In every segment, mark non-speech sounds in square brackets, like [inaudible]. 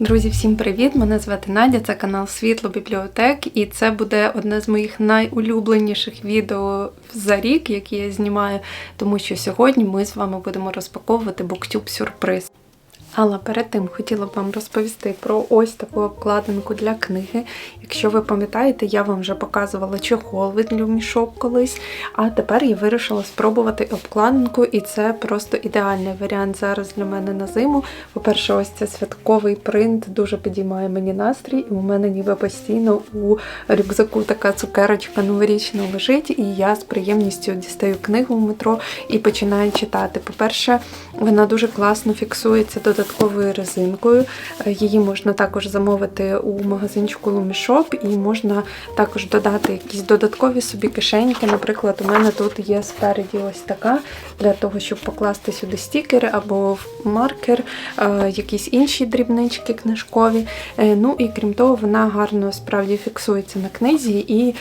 Друзі, всім привіт! Мене звати Надя, це канал Світло Бібліотек, і це буде одне з моїх найулюбленіших відео за рік, які я знімаю, тому що сьогодні ми з вами будемо розпаковувати BookTube сюрприз. Але перед тим хотіла б вам розповісти про ось таку обкладинку для книги. Якщо ви пам'ятаєте, я вам вже показувала чохол від Люмішоп колись, а тепер я вирішила спробувати обкладинку, і це просто ідеальний варіант зараз для мене на зиму. По-перше, ось це святковий принт дуже підіймає мені настрій, і у мене ніби постійно у рюкзаку така цукерочка новорічна лежить, і я з приємністю дістаю книгу в метро і починаю читати. По-перше, вона дуже класно фіксується додатковою резинкою. Е, Її можна також замовити у магазинчику Lumishop і можна також додати якісь додаткові собі кишеньки. Наприклад, у мене тут є спереді ось така для того, щоб покласти сюди стікери або маркер, е, якісь інші дрібнички книжкові. Е, Ну і крім того, вона гарно справді фіксується на книзі і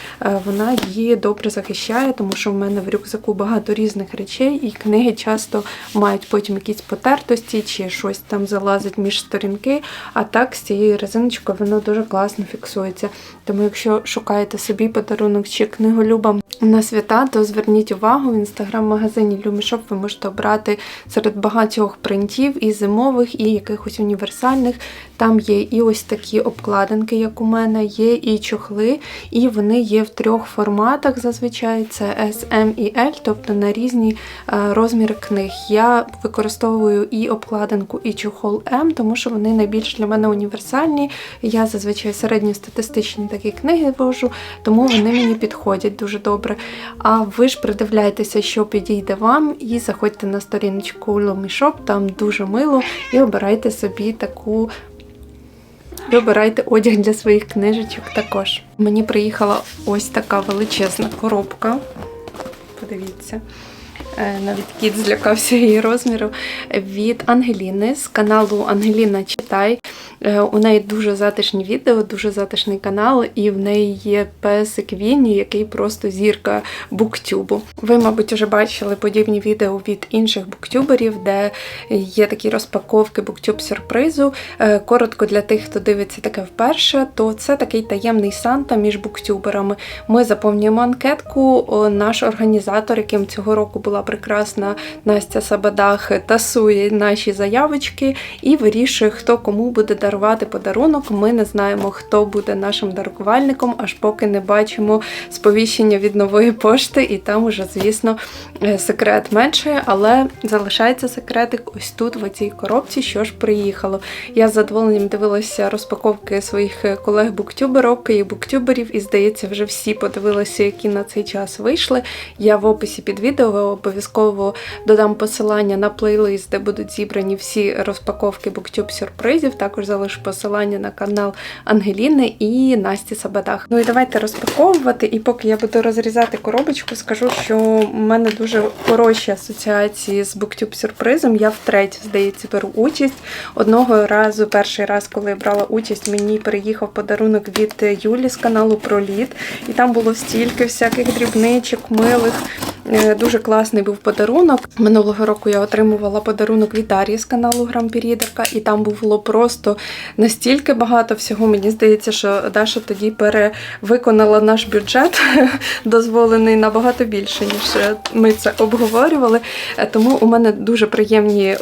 вона її добре захищає, тому що в мене в рюкзаку багато різних речей, і книги часто мають потім якісь потертості чи щось там залазить між сторінки. А так з цією резиночкою воно дуже класно фіксується. Тому, якщо шукаєте собі подарунок чи книголюбам на свята, то зверніть увагу в інстаграм-магазині Lumishop ви можете обрати серед багатьох принтів і зимових, і якихось універсальних. Там є і ось такі обкладинки, як у мене, є і чохли, і вони є в трьох форматах зазвичай: це S, M і L, тобто на різні е, розміри книг. Я використовую і обкладинку, і чохол М, тому що вони найбільш для мене універсальні. Я зазвичай середньостатистичні такі книги вожу, тому вони мені підходять дуже добре. А ви ж придивляйтеся, що підійде вам, і заходьте на сторіночку Lumishop, там дуже мило, і обирайте собі таку. Вибирайте одяг для своїх книжечок також. Мені приїхала ось така величезна коробка. Подивіться. Е, Навіть кіт злякався її розміру від Ангеліни з каналу Ангеліна Читай. Е, У неї дуже затишні відео, дуже затишний канал, і в неї є песик Вінні, який просто зірка буктюбу. Ви, мабуть, вже бачили подібні відео від інших буктюберів, де є такі розпаковки буктюб сюрпризу. Е, Коротко для тих, хто дивиться таке вперше, то це такий таємний санта між буктюберами. Ми заповнюємо анкетку. Наш організатор, яким цього року була прекрасна Настя Сабадах, тасує наші заявочки і вирішує, хто кому буде дарувати подарунок. Ми не знаємо, хто буде нашим дарувальником, аж поки не бачимо сповіщення від нової пошти, і там уже, звісно, е, секрет менше, але залишається секретик ось тут, в цій коробці, що ж приїхало. Я з задоволенням дивилася розпаковки своїх колег-буктюберок і буктюберів, і здається, вже всі подивилися, які на цей час вийшли. Я в описі під відео обов'язково додам посилання на плейлист, де будуть зібрані всі розпаковки буктюб сюрпризів. Також залишу посилання на канал Ангеліни і Насті Сабадах. Ну і давайте розпаковувати. І поки я буду розрізати коробочку, скажу, що в мене дуже хороші асоціації з буктюб сюрпризом. Я втретє, здається, беру участь. Одного разу, перший раз, коли я брала участь, мені приїхав подарунок від Юлі з каналу Проліт. І там було стільки всяких дрібничок, милих. Е, Дуже класний був подарунок. Минулого року я отримувала подарунок від Дар'ї з каналу Грампірідерка, і там було просто настільки багато всього. Мені здається, що Даша тоді перевиконала наш бюджет, [laughs] дозволений набагато більше, ніж ми це обговорювали. Е, Тому у мене дуже приємні е,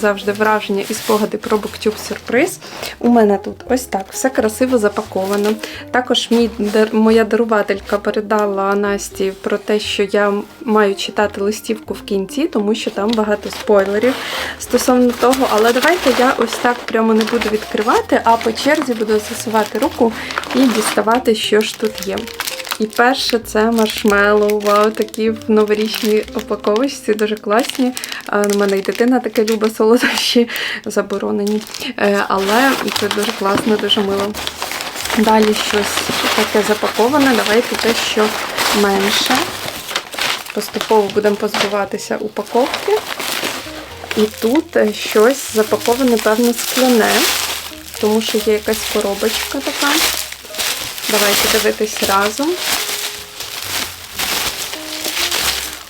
завжди враження і спогади про BookTube сюрприз. У мене тут ось так все красиво запаковано. Також мій моя дарувателька передала Насті про те, що я маю читати листівку в кінці, тому що там багато спойлерів стосовно того. Але давайте я ось так прямо не буду відкривати, а по черзі буду засувати руку і діставати, що ж тут є. І перше це маршмеллоу. Вау, такі в новорічній упаковочці, дуже класні. У мене і дитина таке любить солодощі заборонені. Е, Але це дуже класно, дуже мило. Далі щось таке запаковане. Давайте те, що менше. Поступово будемо позбиватися упаковки. І тут е, щось запаковане, певно, скляне, тому що є якась коробочка така. Давайте дивитись разом.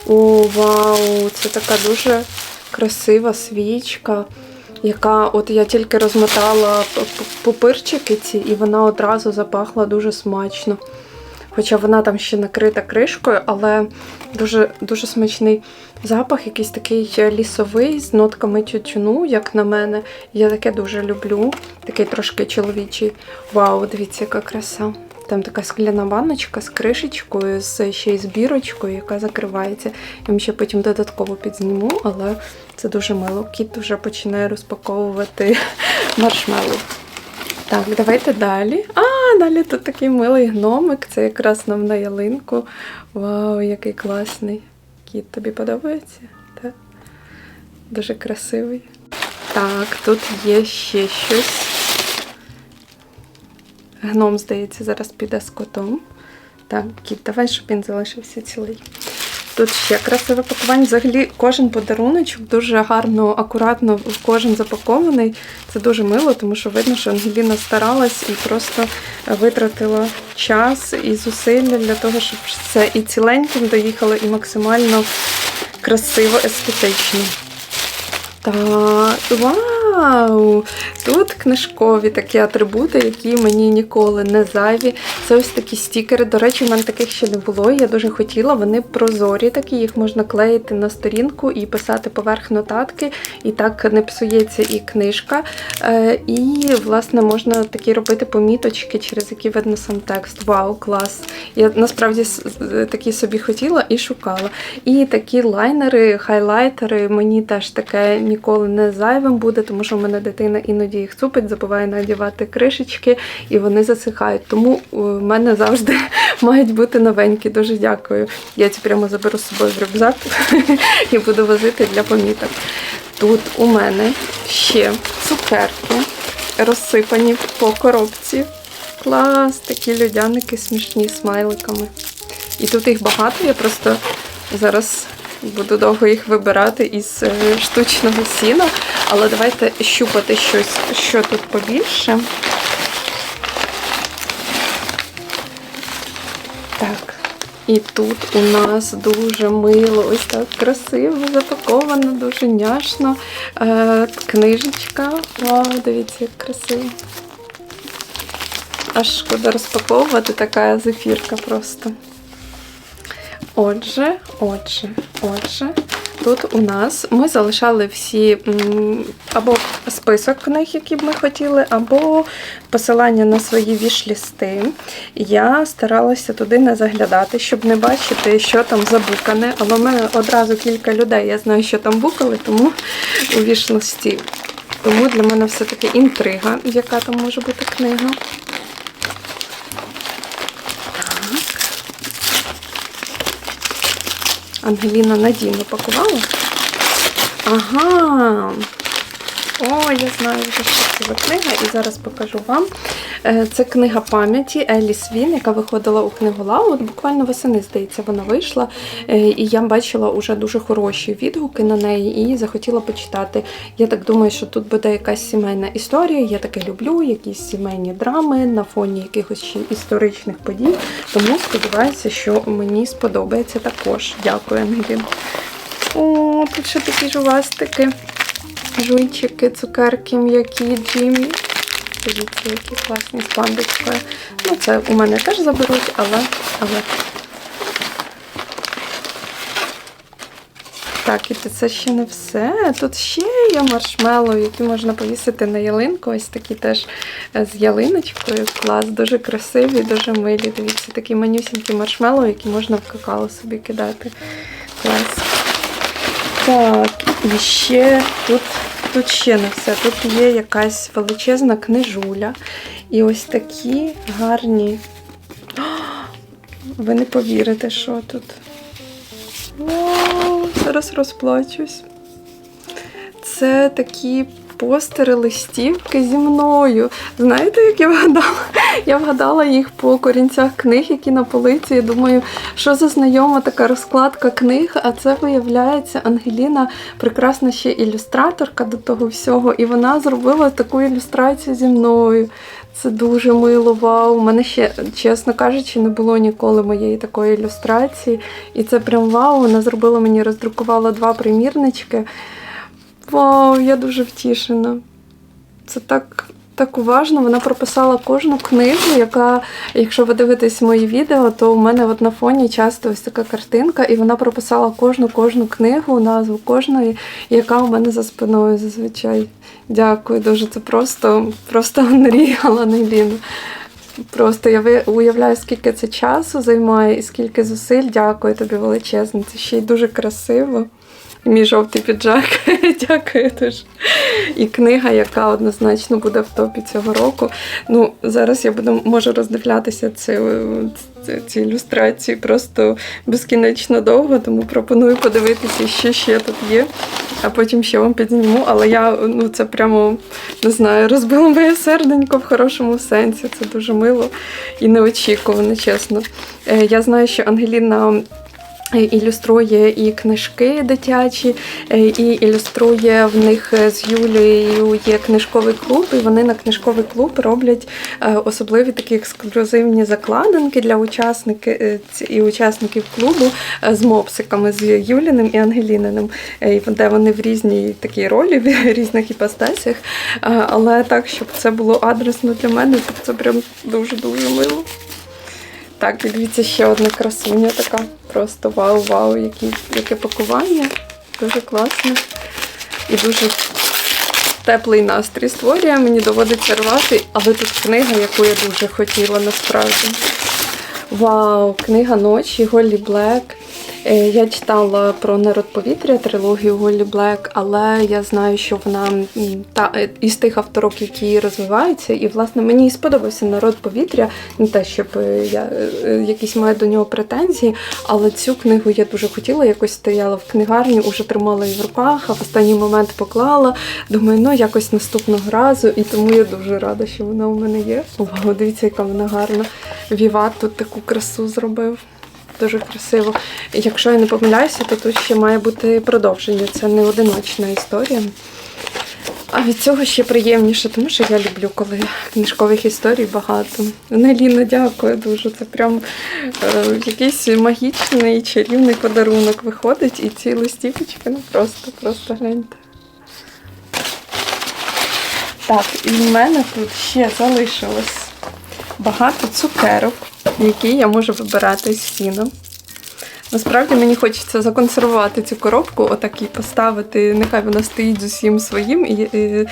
О, вау! Це така дуже красива свічка. яка от я тільки розмотала пупирчики ці, і вона одразу запахла дуже смачно. Хоча вона там ще накрита кришкою, але дуже, дуже смачний запах, якийсь такий лісовий з нотками тютюну, як на мене. Я таке дуже люблю. Такий трошки чоловічий. Вау, дивіться, яка краса. Там така скляна баночка з кришечкою, з ще й з бірочкою, яка закривається. Я вам ще потім додатково підзніму, але це дуже мило. Кіт вже починає розпаковувати [laughs] маршмеллоу. Так, давайте далі. А, далі тут такий милий гномик. Це якраз нам на ялинку. Вау, який класний. Кіт, тобі подобається? Так. Дуже красивий. Так, тут є ще щось. Гном, здається, зараз піде з котом. Так, кіт, давай, щоб він залишився цілий. Тут ще красиве пакування. Взагалі, кожен подаруночок дуже гарно, акуратно кожен запакований. Це дуже мило, тому що видно, що Ангеліна старалась і просто витратила час і зусилля для того, щоб це і ціленьким доїхало, і максимально красиво, естетично. Так, вау! Тут книжкові такі атрибути, які мені ніколи не зайві. Це ось такі стікери. До речі, в мене таких ще не було. Я дуже хотіла. Вони прозорі, такі їх можна клеїти на сторінку і писати поверх нотатки, і так не псується і книжка. Е, І, власне, можна такі робити поміточки, через які видно сам текст. Вау, клас! Я насправді такі собі хотіла і шукала. І такі лайнери, хайлайтери, мені теж таке ніколи не зайвим буде, тому що в мене дитина іноді їх цупить, забуває надівати кришечки, і вони засихають. Тому у мене завжди [laughs] мають бути новенькі. Дуже дякую. Я ці прямо заберу з собою в рюкзак [laughs] і буду возити для поміток. Тут у мене ще цукерки розсипані по коробці. Клас, такі людяники смішні смайликами. І тут їх багато, я просто зараз буду довго їх вибирати із е, штучного сіна. Але давайте щупати щось, що тут побільше. Так. І тут у нас дуже мило, ось так красиво запаковано, дуже няшно. Е, книжечка. Вау, дивіться, як красиво. Аж шкода розпаковувати така зефірка просто. Отже, отже, отже, тут у нас ми залишали всі або список книг, які б ми хотіли, або посилання на свої віш-лісти. Я старалася туди не заглядати, щоб не бачити, що там забукане. Але в мене одразу кілька людей. Я знаю, що там букали, тому у віш-листі. Тому для мене все-таки інтрига, яка там може бути книга. Ангеліна надійно пакувала. Ага. О, я знаю вже, що це книга, і зараз покажу вам. Е, Це книга пам'яті Еліс Він, яка виходила у книгу Лаут. Буквально восени, здається, вона вийшла. Е, І я бачила уже дуже хороші відгуки на неї і захотіла почитати. Я так думаю, що тут буде якась сімейна історія. Я таке люблю, якісь сімейні драми на фоні якихось ще історичних подій. Тому сподіваюся, що мені сподобається також. Дякую, Ангелін. О, тут ще такі жувастики. Жуйчики, цукерки, м'які, джимі. Дивіться, які класні з пандочкою. Ну, це у мене теж заберуть, але. але. Так, і це ще не все. Тут ще є маршмеллоу, які можна повісити на ялинку. Ось такі теж е, з ялиночкою. Клас, дуже красиві, дуже милі. Дивіться, такі манюсінькі маршмеллоу, які можна в какао собі кидати. Клас. Так, і ще тут, тут ще не все. Тут є якась величезна книжуля. І ось такі гарні. О, Ви не повірите, що тут. Вау, зараз розплачусь. Це такі постери листівки зі мною. Знаєте, як я вгадала? Я вгадала їх по корінцях книг, які на полиці. Я думаю, що за знайома така розкладка книг, а це виявляється Ангеліна, прекрасна ще ілюстраторка до того всього, і вона зробила таку ілюстрацію зі мною. Це дуже мило, вау. У мене ще, чесно кажучи, не було ніколи моєї такої ілюстрації. І це прям вау. Вона зробила мені, роздрукувала два примірнички. Вау, я дуже втішена. Це так, так уважно. Вона прописала кожну книгу, яка, якщо ви дивитесь мої відео, то у мене от на фоні часто ось така картинка, і вона прописала кожну кожну книгу, назву кожної, яка у мене за спиною зазвичай. Дякую дуже. Це просто, просто Unreal, Ангеліна. Просто я уявляю, скільки це часу займає і скільки зусиль. Дякую тобі величезно. Це ще й дуже красиво. Мій жовтий піджак. [laughs] Дякую дуже. І книга, яка однозначно буде в топі цього року. Ну, зараз я буду можу роздивлятися ці, ці, ці ілюстрації просто безкінечно довго, тому пропоную подивитися, що ще тут є, а потім ще вам підзніму. Але я ну це прямо не знаю, розбило моє серденько в хорошому сенсі. Це дуже мило і неочікувано, чесно. Е, Я знаю, що Ангеліна. Е, Ілюструє і книжки дитячі, е, і ілюструє в них е, з Юлією є книжковий клуб, і вони на книжковий клуб роблять особливі такі ексклюзивні закладинки для учасників і учасників клубу з мопсиками, з Юліним і Ангеліниним, де вони в різній такій ролі, в [laughs] різних іпостасях. Але так, щоб це було адресно для мене, то це прям дуже-дуже мило. Так, дивіться, ще одна красуня така. Просто вау-вау, які, яке пакування. Дуже класно. І дуже теплий настрій створює. Мені доводиться рвати, але тут книга, яку я дуже хотіла насправді. Вау, книга ночі Голлі Блек. Е, Я читала про народ повітря трилогію Голлі Блек, але я знаю, що вона та е, із тих авторок, які розвиваються, і власне мені і сподобався народ повітря. Не те, щоб е, я якісь маю до нього претензії, але цю книгу я дуже хотіла. Якось стояла в книгарні, уже тримала її в руках, а в останній момент поклала. Думаю, ну якось наступного разу, і тому я дуже рада, що вона у мене є. Вау, дивіться, яка вона гарна. Віват тут таку красу зробив. Дуже красиво. Якщо я не помиляюся, то тут ще має бути продовження. Це не одиночна історія. А від цього ще приємніше, тому що я люблю, коли книжкових історій багато. Неліна, дякую дуже. Це прям е, якийсь магічний чарівний подарунок виходить, і ці листівочки, ну просто, просто гляньте. Так, і в мене тут ще залишилось багато цукерок, які я можу вибирати з фіном. Насправді мені хочеться законсервувати цю коробку, отак і поставити, нехай вона стоїть з усім своїм і, і,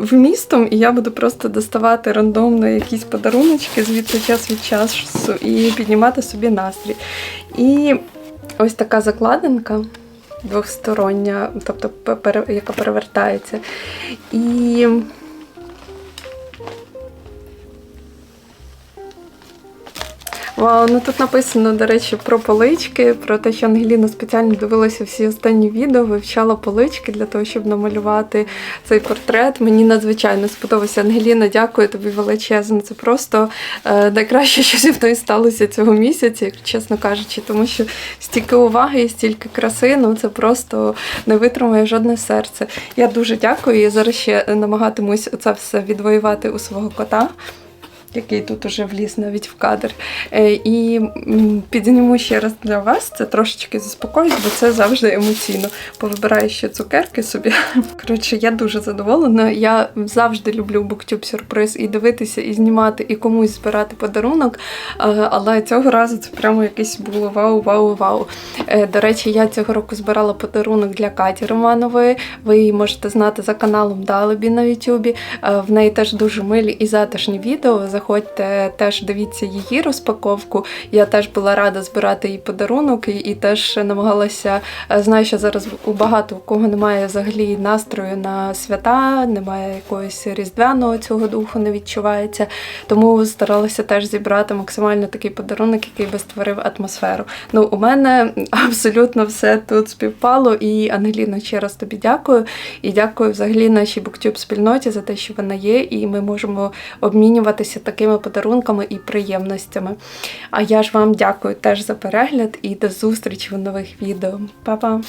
вмістом, і я буду просто доставати рандомно якісь подаруночки звідси час від часу і піднімати собі настрій. І ось така закладинка двохстороння, тобто яка перевертається. І Вау, ну тут написано, до речі, про полички, про те, що Ангеліна спеціально дивилася всі останні відео, вивчала полички для того, щоб намалювати цей портрет. Мені надзвичайно сподобався. Ангеліна, дякую тобі величезно. Це просто е, найкраще, що зі мною сталося цього місяця, чесно кажучи, тому що стільки уваги і стільки краси, ну це просто не витримує жодне серце. Я дуже дякую. Я зараз ще намагатимусь це все відвоювати у свого кота який тут уже вліз навіть в кадр. Е, І підніму ще раз для вас. Це трошечки заспокоїть, бо це завжди емоційно. Повибираю ще цукерки собі. [laughs] Коротше, я дуже задоволена. Я завжди люблю буктюб сюрприз і дивитися, і знімати, і комусь збирати подарунок. Е, Але цього разу це прямо якесь було вау, вау, вау. Е, До речі, я цього року збирала подарунок для Каті Романової. Ви її можете знати за каналом Далебі на Ютубі. В неї теж дуже милі і затишні відео. Заходьте, теж дивіться її розпаковку. Я теж була рада збирати їй подарунок і, і теж намагалася. е, Знаю, що зараз у багато у кого немає взагалі настрою на свята, немає якогось різдвяного цього духу, не відчувається. Тому старалася теж зібрати максимально такий подарунок, який би створив атмосферу. Ну, у мене абсолютно все тут співпало. І Ангеліно, ще раз тобі дякую. І дякую взагалі нашій буктюб спільноті за те, що вона є, і ми можемо обмінюватися такими подарунками і приємностями. А я ж вам дякую теж за перегляд і до зустрічі в нових відео. Па-па!